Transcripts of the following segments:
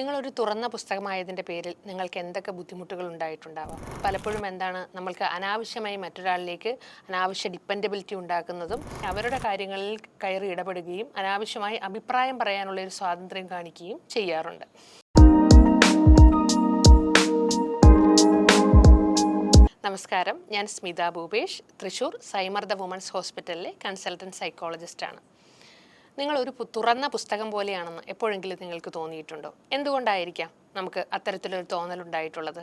നിങ്ങളൊരു തുറന്ന പുസ്തകമായതിന്റെ പേരിൽ നിങ്ങൾക്ക് എന്തൊക്കെ ബുദ്ധിമുട്ടുകൾ ഉണ്ടായിട്ടുണ്ടാവാം? പലപ്പോഴും എന്താണ് നമ്മൾക്ക് അനാവശ്യമായി മറ്റൊരാളിലേക്ക് അനാവശ്യ ഡിപ്പെൻഡബിലിറ്റി ഉണ്ടാക്കുന്നതും അവരുടെ കാര്യങ്ങളിൽ കയറി ഇടപെടുകയും അനാവശ്യമായി അഭിപ്രായം പറയാനുള്ള ഒരു സ്വാതന്ത്ര്യം കാണിക്കുകയും ചെയ്യാറുണ്ട്. നമസ്കാരം. ഞാൻ സ്മിത ഭൂപേഷ്. തൃശൂർ സൈമർദ വുമൻസ് ഹോസ്പിറ്റലിലെ കൺസൾട്ടന്റ് സൈക്കോളജിസ്റ്റാണ്. നിങ്ങൾ ഒരു തുറന്ന പുസ്തകം പോലെയാണെന്ന് എപ്പോഴെങ്കിലും നിങ്ങൾക്ക് തോന്നിയിട്ടുണ്ടോ? എന്തുകൊണ്ടായിരിക്കാം? നമുക്ക് അത്തരത്തിലൊരു തോന്നലുണ്ടായിട്ടുള്ളത്.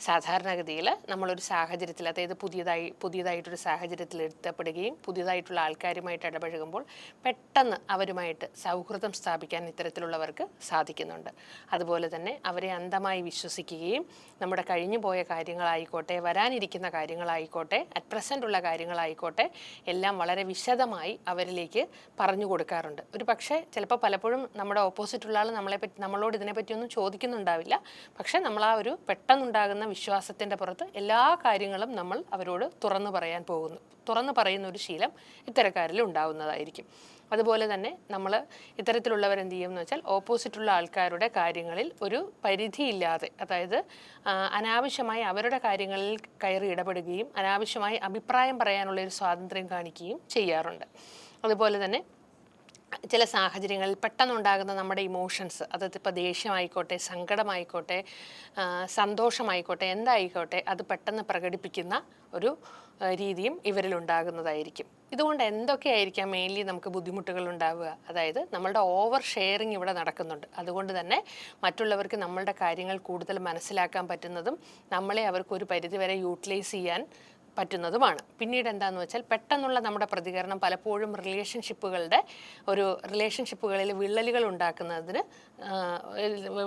സാധാരണഗതിയിൽ നമ്മളൊരു സാഹചര്യത്തിൽ അതായത് പുതിയതായി പുതിയതായിട്ടൊരു സാഹചര്യത്തിൽ എത്തപ്പെടുകയും പുതിയതായിട്ടുള്ള ആൾക്കാരുമായിട്ട് ഇടപഴകുമ്പോൾ പെട്ടെന്ന് അവരുമായിട്ട് സൗഹൃദം സ്ഥാപിക്കാൻ ഇത്തരത്തിലുള്ളവർക്ക് സാധിക്കുന്നുണ്ട്. അതുപോലെ തന്നെ അവരെ അന്ധമായി വിശ്വസിക്കുകയും നമ്മുടെ കഴിഞ്ഞു പോയ കാര്യങ്ങളായിക്കോട്ടെ വരാനിരിക്കുന്ന കാര്യങ്ങളായിക്കോട്ടെ അറ്റ് പ്രസന്റ് ഉള്ള കാര്യങ്ങളായിക്കോട്ടെ എല്ലാം വളരെ വിശദമായി അവരിലേക്ക് പറഞ്ഞു കൊടുക്കാറുണ്ട്. ഒരു പക്ഷേ ചിലപ്പോൾ പലപ്പോഴും നമ്മുടെ ഓപ്പോസിറ്റുള്ള ആൾ നമ്മളെ പറ്റി നമ്മളോട് ഇതിനെപ്പറ്റിയൊന്നും ചോദിക്കുന്നുണ്ടാവില്ല പക്ഷേ നമ്മൾ ആ ഒരു പെട്ടെന്നുണ്ടാകുന്ന വിശ്വാസത്തിന്റെ പുറത്ത് എല്ലാ കാര്യങ്ങളും നമ്മൾ അവരോട് തുറന്നു പറയാൻ പോകുന്നു. തുറന്നു പറയുന്ന ഒരു ശീലം ഇത്തരക്കാരിൽ ഉണ്ടാവുന്നതായിരിക്കും. അതുപോലെ തന്നെ നമ്മൾ ഇത്തരത്തിലുള്ളവർ എന്ത് ചെയ്യും എന്ന് വെച്ചാൽ ഓപ്പോസിറ്റുള്ള ആൾക്കാരുടെ കാര്യങ്ങളിൽ ഒരു പരിധിയില്ലാതെ അതായത് അനാവശ്യമായി അവരുടെ കാര്യങ്ങളിൽ കയറി ഇടപെടുകയും അനാവശ്യമായി അഭിപ്രായം പറയാനുള്ള ഒരു സ്വാതന്ത്ര്യം കാണിക്കുകയും ചെയ്യാറുണ്ട്. അതുപോലെ തന്നെ ചില സാഹചര്യങ്ങളിൽ പെട്ടെന്നുണ്ടാകുന്ന നമ്മുടെ ഇമോഷൻസ് അതായത് ഇപ്പോൾ ദേഷ്യമായിക്കോട്ടെ സങ്കടമായിക്കോട്ടെ സന്തോഷമായിക്കോട്ടെ എന്തായിക്കോട്ടെ അത് പെട്ടെന്ന് പ്രകടിപ്പിക്കുന്ന ഒരു രീതിയും ഇവരിൽ ഉണ്ടാകുന്നതായിരിക്കും. ഇതുകൊണ്ട് എന്തൊക്കെയായിരിക്കാം മെയിൻലി നമുക്ക് ബുദ്ധിമുട്ടുകൾ ഉണ്ടാവുക? അതായത് നമ്മളുടെ ഓവർ ഷെയറിങ് ഇവിടെ നടക്കുന്നുണ്ട്. അതുകൊണ്ട് തന്നെ മറ്റുള്ളവർക്ക് നമ്മളുടെ കാര്യങ്ങൾ കൂടുതൽ മനസ്സിലാക്കാൻ പറ്റുന്നതും നമ്മളെ അവർക്ക് ഒരു പരിധിവരെ യൂട്ടിലൈസ് ചെയ്യാൻ പറ്റുന്നതുമാണ്. പിന്നീട് എന്താണെന്ന് വെച്ചാൽ പെട്ടെന്നുള്ള നമ്മുടെ പ്രതികരണം പലപ്പോഴും റിലേഷൻഷിപ്പുകളുടെ ഒരു റിലേഷൻഷിപ്പുകളിൽ വിള്ളലുകൾ ഉണ്ടാക്കുന്നതിന്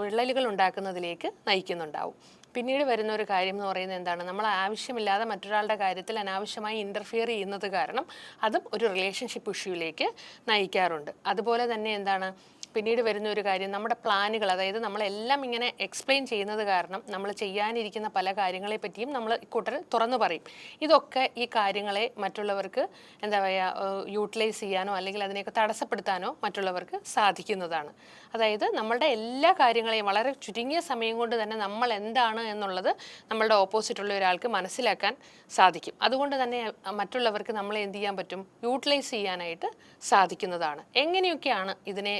വിള്ളലുകൾ ഉണ്ടാക്കുന്നതിലേക്ക് നയിക്കുന്നുണ്ടാവും. പിന്നീട് വരുന്ന ഒരു കാര്യം എന്ന് പറയുന്നത് എന്താണ്? നമ്മൾ ആവശ്യമില്ലാതെ മറ്റൊരാളുടെ കാര്യത്തിൽ അനാവശ്യമായി ഇന്റർഫിയർ ചെയ്യുന്നത് കാരണം അതും ഒരു റിലേഷൻഷിപ്പ് ഇഷ്യൂയിലേക്ക് നയിക്കാറുണ്ട്. അതുപോലെ തന്നെ എന്താണ്? പിന്നീട് വരുന്ന ഒരു കാര്യം നമ്മുടെ പ്ലാനുകൾ അതായത് നമ്മളെല്ലാം ഇങ്ങനെ എക്സ്പ്ലെയിൻ ചെയ്യുന്നത് കാരണം നമ്മൾ ചെയ്യാനിരിക്കുന്ന പല കാര്യങ്ങളെ പറ്റിയും നമ്മൾ ഇക്കൂട്ടർ തുറന്നു പറയും. ഇതൊക്കെ ഈ കാര്യങ്ങളെ മറ്റുള്ളവർക്ക് എന്താ പറയുക യൂട്ടിലൈസ് ചെയ്യാനോ അല്ലെങ്കിൽ അതിനെയൊക്കെ തടസ്സപ്പെടുത്താനോ മറ്റുള്ളവർക്ക് സാധിക്കുന്നതാണ്. അതായത് നമ്മളുടെ എല്ലാ കാര്യങ്ങളെയും വളരെ ചുരുങ്ങിയ സമയം കൊണ്ട് തന്നെ നമ്മൾ എന്താണ് എന്നുള്ളത് നമ്മളുടെ ഓപ്പോസിറ്റുള്ള ഒരാൾക്ക് മനസ്സിലാക്കാൻ സാധിക്കും. അതുകൊണ്ട് തന്നെ മറ്റുള്ളവർക്ക് നമ്മളെ എന്ത് ചെയ്യാൻ പറ്റും? യൂട്ടിലൈസ് ചെയ്യാനായിട്ട് സാധിക്കുന്നതാണ്. എങ്ങനെയൊക്കെയാണ് ഇതിനെ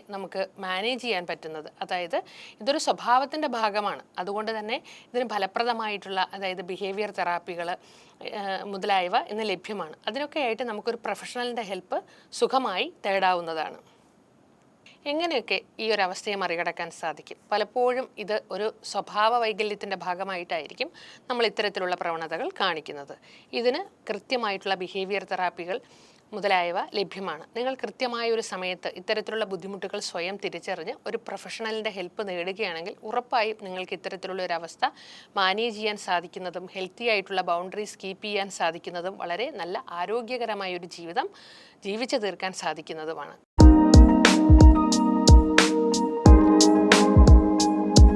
മാനേജ് ചെയ്യാൻ പറ്റുന്നത്. അതായത് ഇതൊരു സ്വഭാവത്തിന്റെ ഭാഗമാണ്. അതുകൊണ്ട് തന്നെ ഇതിന് ഫലപ്രദമായിട്ടുള്ള അതായത് ബിഹേവിയർ തെറാപ്പികൾ മുതലായവ ഇന്ന് ലഭ്യമാണ്. അതിനൊക്കെ ആയിട്ട് നമുക്കൊരു പ്രൊഫഷണലിന്റെ ഹെൽപ്പ് സുഖമായി തേടാവുന്നതാണ്. എങ്ങനെയൊക്കെ ഈ ഒരു അവസ്ഥയെ മറികടക്കാൻ സാധിക്കും? പലപ്പോഴും ഇത് ഒരു സ്വഭാവ വൈകല്യത്തിന്റെ ഭാഗമായിട്ടായിരിക്കും നമ്മൾ ഇത്തരത്തിലുള്ള പ്രവണതകൾ കാണിക്കുന്നത്. ഇതിന് കൃത്യമായിട്ടുള്ള ബിഹേവിയർ തെറാപ്പികൾ മുതലായവ ലഭ്യമാണ്. നിങ്ങൾ കൃത്യമായ ഒരു സമയത്ത് ഇത്തരത്തിലുള്ള ബുദ്ധിമുട്ടുകൾ സ്വയം തിരിച്ചറിഞ്ഞ് ഒരു പ്രൊഫഷണലിന്റെ ഹെൽപ്പ് നേടുകയാണെങ്കിൽ ഉറപ്പായും നിങ്ങൾക്ക് ഇത്തരത്തിലുള്ള ഒരു അവസ്ഥ മാനേജ് ചെയ്യാൻ സാധിക്കുന്നതും ഹെൽത്തി ആയിട്ടുള്ള ബൗണ്ടറീസ് കീപ്പ് ചെയ്യാൻ സാധിക്കുന്നതും വളരെ നല്ല ആരോഗ്യകരമായ ഒരു ജീവിതം ജീവിച്ചു തീർക്കാൻ സാധിക്കുന്നതുമാണ്.